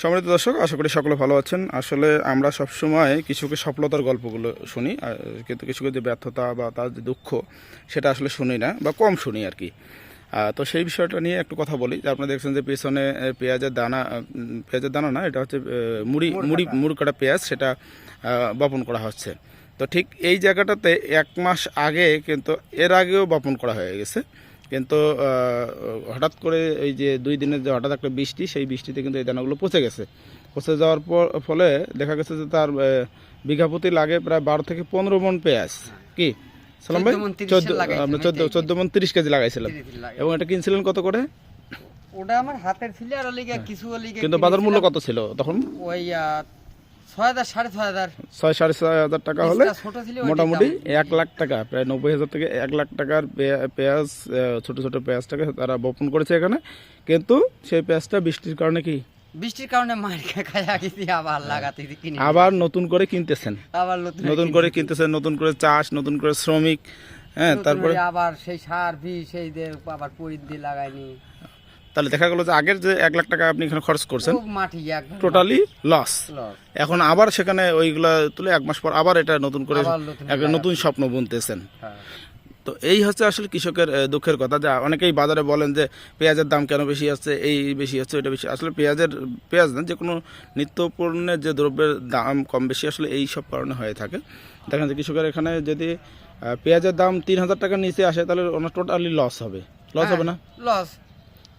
সম্মানিত দর্শক আশা করি সকলে ভালো আছেন। আসলে আমরা সবসময় কৃষকের সফলতার গল্পগুলো শুনি কিন্তু কৃষকের যে ব্যর্থতা বা তার যে দুঃখ সেটা আসলে শুনি না বা কম শুনি আর কি। তো সেই বিষয়টা নিয়ে একটু কথা বলি। যে আপনারা দেখছেন যে পেছনে পেঁয়াজের দানা পেঁয়াজের দানা না এটা হচ্ছে মুড়ি মুড়ি মুড় কাটা পেঁয়াজ সেটা বপন করা হচ্ছে। তো ঠিক এই জায়গাটাতে এক মাস আগে কিন্তু এর আগেও বপন করা হয়ে গেছে। কিন্তু হঠাৎ করে এই যে দুই দিনের যে হঠাৎ একটা বৃষ্টি সেই বৃষ্টিতে কিন্তু এই দানাগুলো পচে গেছে। পচে যাওয়ার পর ফলে দেখা গেছে যে তার আহ, বিঘা প্রতি লাগে প্রায় বারো থেকে পনেরো মন পেঁয়াজ। কি? সালাম ভাই? 14 মণ 30 চোদ্দ চোদ্দ মন তিরিশ কেজি লাগাইছিলাম। এবং এটা কিনছিলেন কত করে? ওটা আমার হাতের ছিল আর কিছু কিন্তু বাজার মূল্য কত ছিল তখন? ওই ছয় সাড়ে ছয় হাজার। টাকা হলে মোটামুটি এক লাখ টাকা প্রায় নব্বই হাজার থেকে এক লাখ টাকার পেঁয়াজ ছোট ছোট পেঁয়াজটাকে তারা বপন করেছে এখানে। কিন্তু সেই পেঁয়াজটা বৃষ্টির কারণে কি? বৃষ্টির কারণে মার আবার লাগাতে আবার নতুন করে কিনতেছেন। আবার নতুন করে কিনতেছেন নতুন করে চাষ নতুন করে শ্রমিক হ্যাঁ তারপরে আবার সেই সার বিষ সেই আবার পরিদ দিয়ে লাগাইনি। তাহলে দেখা গেল যে আগের যে এক লাখ টাকা আপনি এখানে খরচ করছেন টোটালি লস এখন আবার সেখানে ওইগুলা তুলে এক মাস পর আবার এটা নতুন করে একটা নতুন স্বপ্ন বুনতেছেন। হ্যাঁ। তো এই হচ্ছে আসলে কৃষকের দুঃখের কথা। যে অনেকেই বাজারে বলেন যে পেঁয়াজের দাম কেন বেশি আছে এই বেশি আছে ওইটা বেশি। আসলে পেঁয়াজের পেঁয়াজ না যে কোনো নিত্যপূর্ণের যে দ্রব্যের দাম কম বেশি আসলে এই সব কারণে হয়ে থাকে। দেখেন যে কৃষকের এখানে যদি পেঁয়াজের দাম তিন হাজার টাকার নিচে আসে তাহলে ওনার টোটালি লস হবে। লস হবে না? লস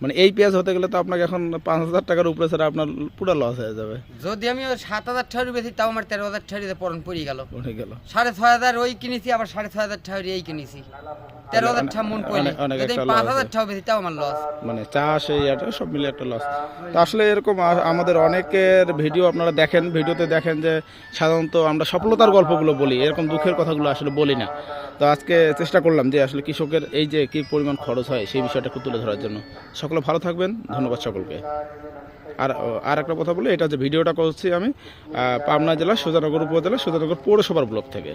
মানে এই পেঁয়াজ হতে গেলে তো আপনাকে এখন পাঁচ হাজার টাকার উপরে ছাড়া আপনার পুরো লস হয়ে যাবে। যদি আমি ওই সাত হাজার টাকা বেশি তাও আমার তেরো হাজার টাকা পরন পড়ে গেল। উঠে গেল। সাড়ে ছয় হাজার ওই কিনেছি আবার সাড়ে ছয় হাজার টাকা এই কিনেছি। তেরো হাজার টাকা মন পড়লে যদি পাঁচ হাজার টাকা বেশি তাও আমার লস মানে চাষ এই এটা সব মিলে একটা লস তো আসলে এরকম আমাদের অনেকের ভিডিও আপনারা দেখেন ভিডিওতে দেখেন যে সাধারণত আমরা সফলতার গল্পগুলো বলি এরকম দুঃখের কথাগুলো আসলে বলি না। তো আজকে চেষ্টা করলাম যে আসলে কৃষকের এই যে কি পরিমাণ খরচ হয় সেই বিষয়টা তুলে ধরার জন্য। সকলে ভালো থাকবেন। ধন্যবাদ সকলকে। আর আর একটা কথা বলি, এটা যে ভিডিওটা করছি আমি পাবনা জেলা সুজানগর উপজেলা সুজানগর পৌরসভার ব্লক থেকে।